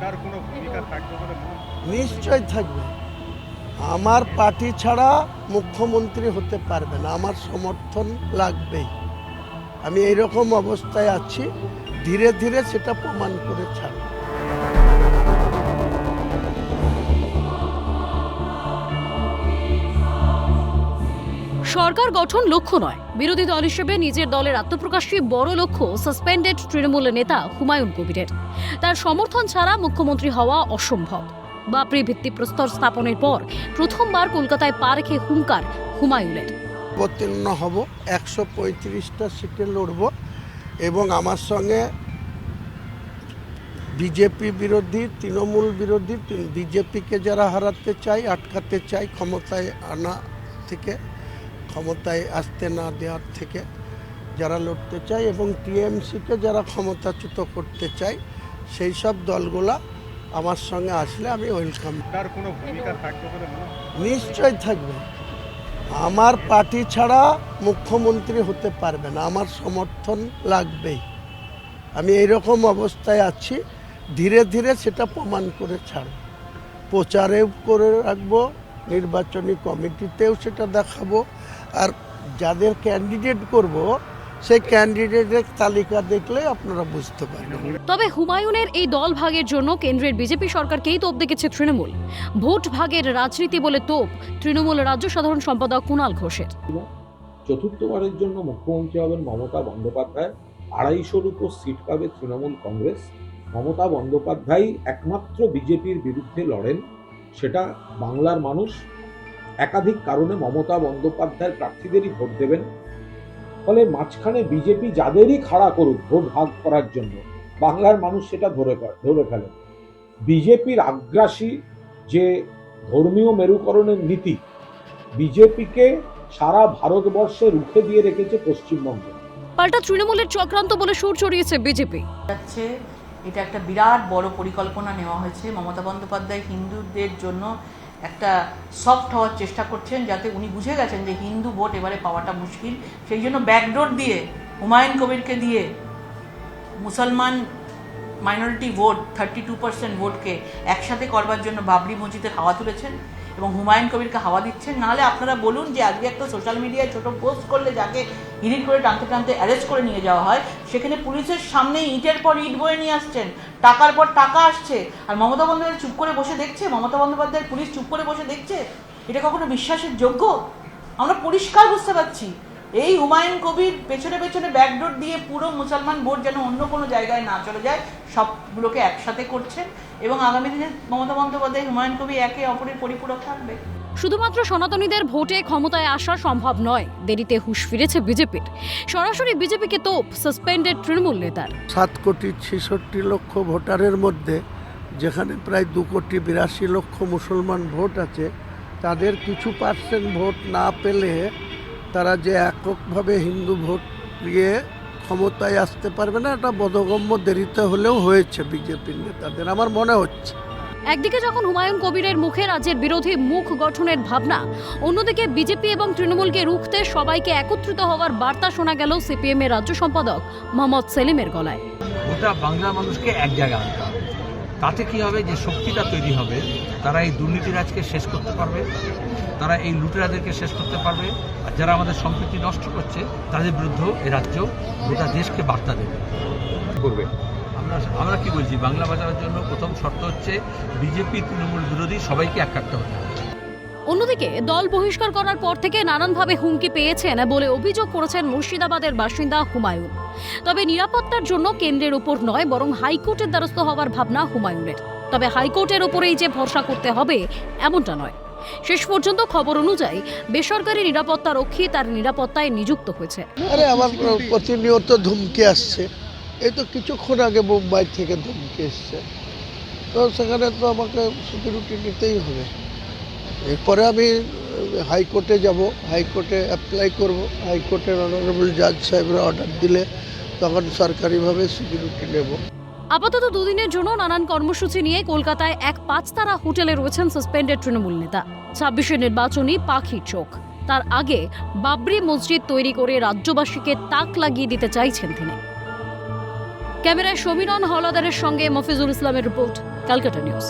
সরকার কোনো ভূমিকা থাকবে বলে নিশ্চয় থাকবে। আমার পার্টি ছাড়া মুখ্যমন্ত্রী হতে পারবে না। আমার সমর্থন লাগবেই। আমি এইরকম অবস্থায় আছি, ধীরে ধীরে সেটা প্রমাণ করে ছাড়ব। সরকার গঠন লক্ষ্য নয়। বিরোধী দল হিসেবে নিজের দলের আত্মপ্রকাশই বড় লক্ষ্য সাসপেন্ডেড তৃণমূল নেতা হুমায়ুন কবিরের। তার সমর্থন ছাড়া মুখ্যমন্ত্রী হওয়া অসম্ভব। বাপরি ভিত্তিপ্রস্তর স্থাপনের পর প্রথমবার কলকাতায় পা রেখে হুঙ্কার হুমায়ুনের। অবতীর্ণ হব, একশো পঁয়ত্রিশটা সিটে লড়ব এবং আমার সঙ্গে বিজেপি বিরোধী, তৃণমূল বিরোধী, বিজেপিকে যারা হারাতে চাই, আটকাতে চাই, ক্ষমতায় আনা থেকে ক্ষমতায় আসতে না দেওয়ার থেকে যারা লড়তে চায় এবং টিএমসিকে যারা ক্ষমতাচ্যুত করতে চায় সেই সব দলগুলা আমার সঙ্গে আসলে আমি ওয়েলকাম নিশ্চয় থাকবে। আমার পার্টি ছাড়া মুখ্যমন্ত্রী হতে পারবে না আমার সমর্থন লাগবেই। আমি এইরকম অবস্থায় আছি ধীরে ধীরে সেটা প্রমাণ করে ছাড়ব। প্রচারেও করে রাখব নির্বাচনী কমিটিতেও সেটা দেখাবো আর যাদের ক্যান্ডিডেট করব সেই ক্যান্ডিডেটের তালিকা দেখলে আপনারা বুঝতে পারবেন। তবে হুমায়ুনের এই দল ভাগের জন্য কেন্দ্রের বিজেপি সরকারকেই তোপ দেখেছে তৃণমূল। ভোট ভাগের রাজনীতি বলে তোপ তৃণমূল রাজ্য সাধারণ সম্পাদক কুণাল ঘোষের। চতুর্থবারের জন্য মুখ্যমন্ত্রী হবেন মমতা বন্দ্যোপাধ্যায়। আড়াইশোর উপর সিট পাবে তৃণমূল কংগ্রেস। মমতা বন্দ্যোপাধ্যায় একমাত্র বিজেপির বিরুদ্ধে লড়েন। সেটা বাংলার মানুষ একাধিক কারণে মমতা বন্দ্যোপাধ্যায়ের প্রার্থীদেরই ভোট দেবেন। ফলে মাঝখানে বিজেপি যাদেরই খাড়া করুক ভোট ভাগ করার জন্য বাংলার মানুষ সেটা ধরে ধরে ফেলে। বিজেপির আগ্রাসী যে ধর্মীয় মেরুকরণের নীতি বিজেপিকে সারা ভারতবর্ষে রুখে দিয়ে রেখেছে পশ্চিমবঙ্গে। পাল্টা তৃণমূলের চক্রান্ত বলে সুর চড়িয়েছে বিজেপি। যাচ্ছে এটা একটা বিরাট বড় পরিকল্পনা নেওয়া হয়েছে। মমতা বন্দ্যোপাধ্যায় হিন্দুদের জন্য একটা সফট হওয়ার চেষ্টা করছেন যাতে উনি বুঝে গেছেন যে হিন্দু ভোট এবারে পাওয়াটা মুশকিল। সেই জন্য ব্যাকডোর দিয়ে হুমায়ুন কবিরকে দিয়ে মুসলমান minority vote thirty two percent ভোটকে একসাথে করবার জন্য বাবরি মসজিদের হাওয়া তুলেছেন এবং হুমায়ুন কবিরকে হাওয়া দিচ্ছেন। নাহলে আপনারা বলুন যে আজকে একটা সোশ্যাল মিডিয়ায় ছোট পোস্ট করলে যাকে হিরিট করে টানতে টানতে অ্যারেস্ট করে নিয়ে যাওয়া হয়, সেখানে পুলিশের সামনে ইটের পর ইট বয়ে নিয়ে আসছেন। টাকার পর টাকা আসছে। আর মমতা বন্দ্যোপাধ্যায় চুপ করে বসে দেখছে? মমতা বন্দ্যোপাধ্যায়ের পুলিশ চুপ করে বসে দেখছে? এটা কখনো বিশ্বাসের যোগ্য? আমরা পরিষ্কার বুঝতে পারছি। এই হুমায়ুন কবির পেছনে পেছনে ব্যাকডোর দিয়ে পুরো মুসলমান ভোট যেন অন্য কোনো জায়গায় না চলে যায় সবগুলোকে একসাথে করছেন এবং আগামী দিনে মমতা বন্দ্যোপাধ্যায় হুমায়ুন কবি একে অপরের পরিপূরক থাকবে। শুধুমাত্র সনাতনীদের ভোটে ক্ষমতায় আসা সম্ভব নয় দেরিতে হুঁশ ফিরেছে বিজেপির। সরাসরি বিজেপিকে তোপ সাসপেন্ডেড তৃণমূল নেতার। সাত কোটি ছেষট্টি লক্ষ ভোটারের মধ্যে যেখানে প্রায় দু কোটি বিরাশি লক্ষ মুসলমান ভোট আছে তাদের কিছু পার্সেন্ট ভোট না পেলে তারা যে এককভাবে হিন্দু ভোট দিয়ে ক্ষমতায় আসতে পারবে না এটা বোধগম্য দেরিতে হলেও হয়েছে বিজেপির নেতাদের। আমার মনে হচ্ছে। একদিকে যখন হুমায়ুন কবিরের মুখে রাজ্যের বিরোধী মুখ গঠনের ভাবনা অন্যদিকে বিজেপি এবং তৃণমূলকে রুখতে সবাইকে একত্রিত হওয়ার বার্তা শোনা গেল সিপিএম এর রাজ্য সম্পাদক মোহাম্মদ সেলিমের গলায়। গোটা বাংলার মানুষকে এক জায়গায় আনতে হবে। তাতে কি হবে? যে শক্তিটা তৈরি হবে তারা এই দুর্নীতিরাজকে শেষ করতে পারবে তারা এই লুটেরাদেরকে শেষ করতে পারবে আর যারা আমাদের সম্পৃক্তি নষ্ট করছে তাদের বিরুদ্ধে এ রাজ্য গোটা দেশকে বার্তা দেবে। করবে? আমরা আমরা কি বলছি? বাংলা বাজারের জন্য প্রথম শর্ত হচ্ছে বিজেপি তৃণমূল বিরোধী সবাইকে একাট্টা হতে হবে। অন্যদিকে দল বহিষ্কার করার পর থেকে নানানভাবে হুমকি পেয়েছেন বলে অভিযোগ করেছেন মুর্শিদাবাদের বাসিন্দা হুমায়ুন। তবে নিরাপত্তার জন্য কেন্দ্রের উপর নয়, বরং হাইকোর্টের দ্বারস্থ হওয়ার ভাবনা হুমায়ুনের। তবে হাইকোর্টের উপরেই যে ভরসা করতে হবে, এমনটা নয়। শেষ পর্যন্ত খবর অনুযায়ী বেসরকারি নিরাপত্তা রক্ষী তার নিরাপত্তায় নিযুক্ত হয়েছে। আরে, আমার প্রতিনিয়ত ধুমকি আসছে। এই তো কিছুক্ষণ আগে মুম্বাই থেকে ধুমকি এসছে। তো সেখানে তো আমাকে সিকিউরিটি নিতেই হবে। এরপরে আমি হাইকোর্টে যাব, হাইকোর্টে অ্যাপ্লাই করব। হাইকোর্টের অনারেবল জাজ সাহেবরা অর্ডার দিলে তখন সরকারিভাবে সিকিউরিটি নেব। আপাতত দুদিনের জন্য নানান কর্মসূচি নিয়ে কলকাতায় এক পাঁচতারা হোটেলে রয়েছেন সাসপেন্ডেড তৃণমূল নেতা। ছাব্বিশে নির্বাচনী পাখির চোখ। তার আগে বাবরি মসজিদ তৈরি করে রাজ্যবাসীকে তাক লাগিয়ে দিতে চাইছেন তিনি। ক্যামেরায় সমীরণ হলাদারের সঙ্গে মফিজুল ইসলামের রিপোর্ট, ক্যালকাটা নিউজ।